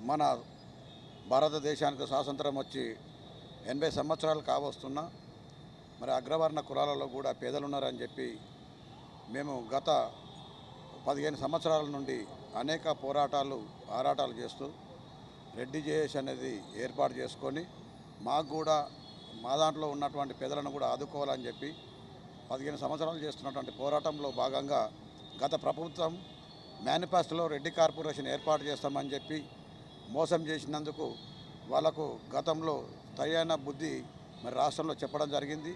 మన భారతదేశానికి స్వాతంత్రం వచ్చి ఎనభై సంవత్సరాలు కావస్తున్నా మరి అగ్రవర్ణ కులాలలో కూడా పేదలు ఉన్నారని చెప్పి మేము గత పదిహేను సంవత్సరాల నుండి అనేక పోరాటాలు ఆరాటాలు చేస్తూ రెడ్డి జేఎస్ అనేది ఏర్పాటు చేసుకొని మాకు కూడా మా దాంట్లో ఉన్నటువంటి పేదలను కూడా ఆదుకోవాలని చెప్పి పదిహేను సంవత్సరాలు చేస్తున్నటువంటి పోరాటంలో భాగంగా గత ప్రభుత్వం మేనిఫెస్టోలో రెడ్డి కార్పొరేషన్ ఏర్పాటు చేస్తామని చెప్పి మోసం చేసినందుకు వాళ్ళకు గతంలో సరైన బుద్ధి మరి రాష్ట్రంలో చెప్పడం జరిగింది.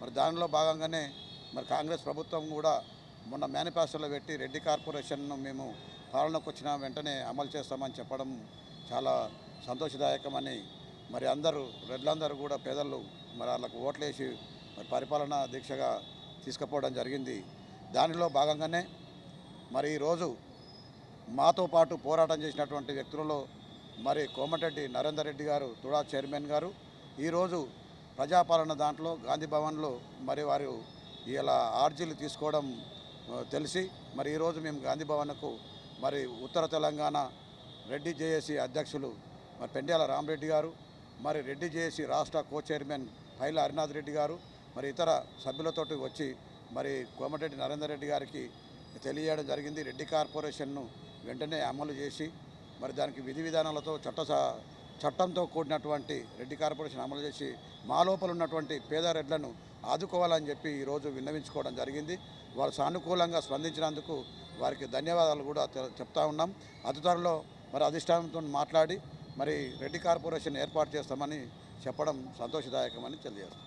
మరి దానిలో భాగంగానే మరి కాంగ్రెస్ ప్రభుత్వం కూడా మొన్న మేనిఫెస్టోలో పెట్టి రెడ్డి కార్పొరేషన్ను మేము పాలనకు వచ్చిన వెంటనే అమలు చేస్తామని చెప్పడం చాలా సంతోషదాయకమని మరి అందరూ రెడ్లందరూ కూడా పేదలు మరి వాళ్ళకు ఓట్లేసి మరి పరిపాలన దీక్షగా తీసుకుపోవడం జరిగింది. దానిలో భాగంగానే మరి ఈరోజు మాతో పాటు పోరాటం చేసినటువంటి వ్యక్తులలో మరి కోమటిరెడ్డి నరేందర్ రెడ్డి గారు తుడా చైర్మన్ గారు ఈరోజు ప్రజాపాలన దాంట్లో గాంధీ భవన్లో మరి వారు ఇలా ఆర్జీలు తీసుకోవడం తెలిసి మరి ఈరోజు మేము గాంధీ భవన్కు మరి ఉత్తర తెలంగాణ రెడ్డి జేఏసీ అధ్యక్షులు మరి పెండ్యాల రామరెడ్డి గారు మరి రెడ్డి జేఏసీ రాష్ట్ర కో చైర్మన్ పైల హరినాథ్ రెడ్డి గారు మరి ఇతర సభ్యులతోటి వచ్చి మరి కోమటిరెడ్డి నరేందర్ రెడ్డి గారికి తెలియజేయడం జరిగింది. రెడ్డి కార్పొరేషన్ను వెంటనే అమలు చేసి మరి దానికి విధి విధానాలతో చట్ట చట్టంతో కూడినటువంటి రెడ్డి కార్పొరేషన్ అమలు చేసి మా లోపల ఉన్నటువంటి పేద రెడ్లను ఆదుకోవాలని చెప్పి ఈరోజు విన్నవించుకోవడం జరిగింది. వారు సానుకూలంగా స్పందించినందుకు వారికి ధన్యవాదాలు కూడా చెప్తా ఉన్నాం. అతి త్వరలో మరి అధిష్టానంతో మాట్లాడి మరి రెడ్డి కార్పొరేషన్ ఏర్పాటు చేస్తామని చెప్పడం సంతోషదాయకమని తెలియజేస్తాం